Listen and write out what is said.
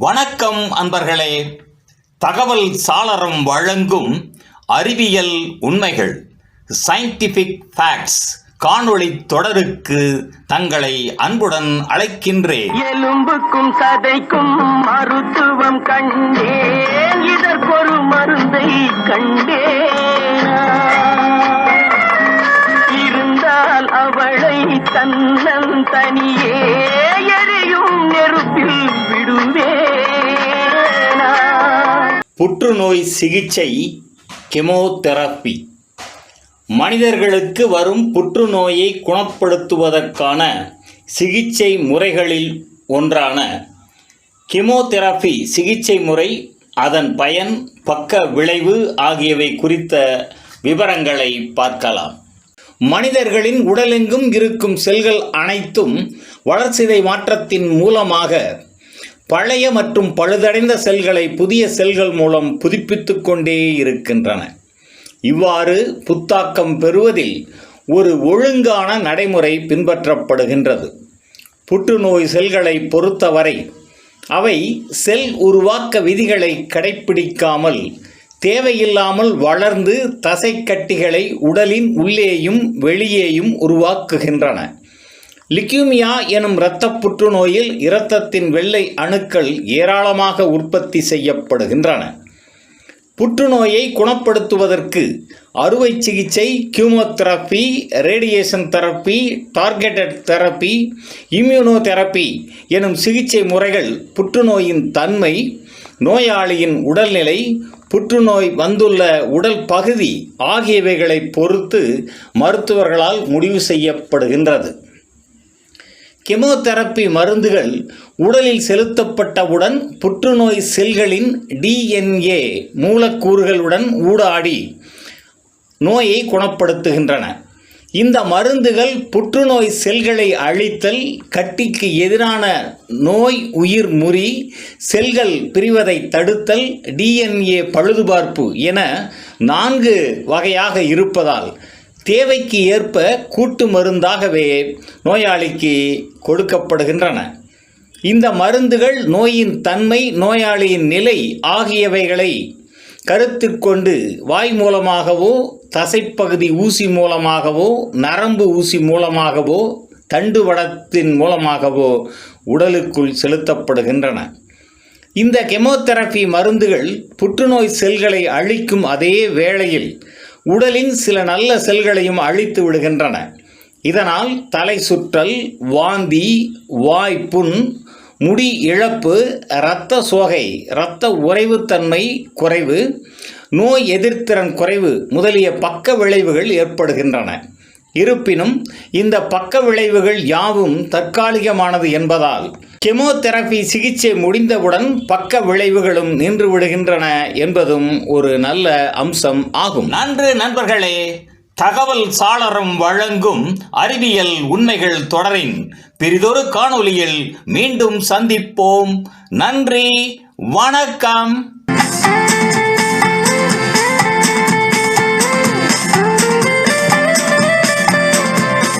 வணக்கம் அன்பர்களே. தகவல் சாளரம் வழங்கும் அறிவியல் உண்மைகள் சயின்டிஃபிக் ஃபேக்ட்ஸ் காணொளி தொடருக்கு தங்களை அன்புடன் அழைக்கின்றேன். எலும்புக்கும் சதைக்கும் மருத்துவம் கண்டேன். இதற்கொரு மருந்தை கண்டேன்? புற்றுநோய் சிகிச்சை கெமோதெரப்பி மனிதர்களுக்கு வரும் புற்றுநோயை குணப்படுத்துவதற்கான சிகிச்சை முறைகளில் ஒன்றான கெமோதெரப்பி சிகிச்சை முறை அதன் பயன் பக்க விளைவு ஆகியவை குறித்த விவரங்களை பார்க்கலாம். மனிதர்களின் உடலெங்கும் இருக்கும் செல்கள் அனைத்தும் வளர்சிதை மாற்றத்தின் மூலமாக பழைய மற்றும் பழுதடைந்த செல்களை புதிய செல்கள் மூலம் புதுப்பித்து கொண்டே இருக்கின்றன. இவ்வாறு புத்தாக்கம் பெறுவதில் ஒரு ஒழுங்கான நடைமுறை பின்பற்றப்படுகின்றது. புற்றுநோய் செல்களை பொறுத்தவரை அவை செல் உருவாக்க விதிகளை கடைப்பிடிக்காமல் தேவையில்லாமல் வளர்ந்து தசைக்கட்டிகளை உடலின் உள்ளேயும் வெளியேயும் உருவாக்குகின்றன. லிக்யூமியா எனும் இரத்தப் புற்றுநோயில் இரத்தத்தின் வெள்ளை அணுக்கள் ஏராளமாக உற்பத்தி செய்யப்படுகின்றன. புற்றுநோயை குணப்படுத்துவதற்கு அறுவை சிகிச்சை chemotherapy radiation therapy targeted therapy immunotherapy எனும் சிகிச்சை முறைகள் புற்றுநோயின் தன்மை நோயாளியின் உடல்நிலை புற்றுநோய் வந்துள்ள உடல் பகுதி ஆகியவைகளை பொறுத்து மருத்துவர்களால் முடிவு செய்யப்படுகின்றது. கெமோதெரப்பி மருந்துகள் உடலில் செலுத்தப்பட்டவுடன் புற்றுநோய் செல்களின் டிஎன்ஏ மூலக்கூறுகளுடன் ஊடாடி நோயை குணப்படுத்துகின்றன. இந்த மருந்துகள் புற்றுநோய் செல்களை அழித்தல் கட்டிக்கு எதிரான நோய் உயிர் முறி செல்கள் பிரிவதை தடுத்தல் டிஎன்ஏ பழுதுபார்ப்பு என நான்கு வகையாக இருப்பதால் தேவைக்கு ஏற்ப கூட்டு மருந்தாகவே நோயாளிக்கு கொடுக்கப்படுகின்றன. இந்த மருந்துகள் நோயின் தன்மை நோயாளியின் நிலை ஆகியவைகளை கருத்தில் கொண்டு வாய் மூலமாகவோ தசைப்பகுதி ஊசி மூலமாகவோ நரம்பு ஊசி மூலமாகவோ தண்டு வடத்தின் மூலமாகவோ உடலுக்குள் செலுத்தப்படுகின்றன. இந்த கெமோதெரபி மருந்துகள் புற்றுநோய் செல்களை அழிக்கும் அதே வேளையில் உடலின் சில நல்ல செல்களையும் அழித்து விடுகின்றன. இதனால் தலை சுற்றல் வாந்தி வாய்ப்புண் முடி இழப்பு இரத்த சோகை இரத்த உறைவுத்தன்மை குறைவு நோய் எதிர்த்திறன் குறைவு முதலிய பக்க விளைவுகள் ஏற்படுகின்றன. இருப்பினும் இந்த பக்க விளைவுகள் யாவும் தற்காலிகமானது என்பதால் கெமோதெரபி சிகிச்சை முடிந்தவுடன் பக்க விளைவுகளும் நின்று விடுகின்றன என்பதும் ஒரு நல்ல அம்சம் ஆகும். நன்று நண்பர்களே தகவல் சாளரம் வழங்கும் அறிவியல் உண்மைகள் தொடரின் பெரிதொரு காணொளியில் மீண்டும் சந்திப்போம். நன்றி வணக்கம்.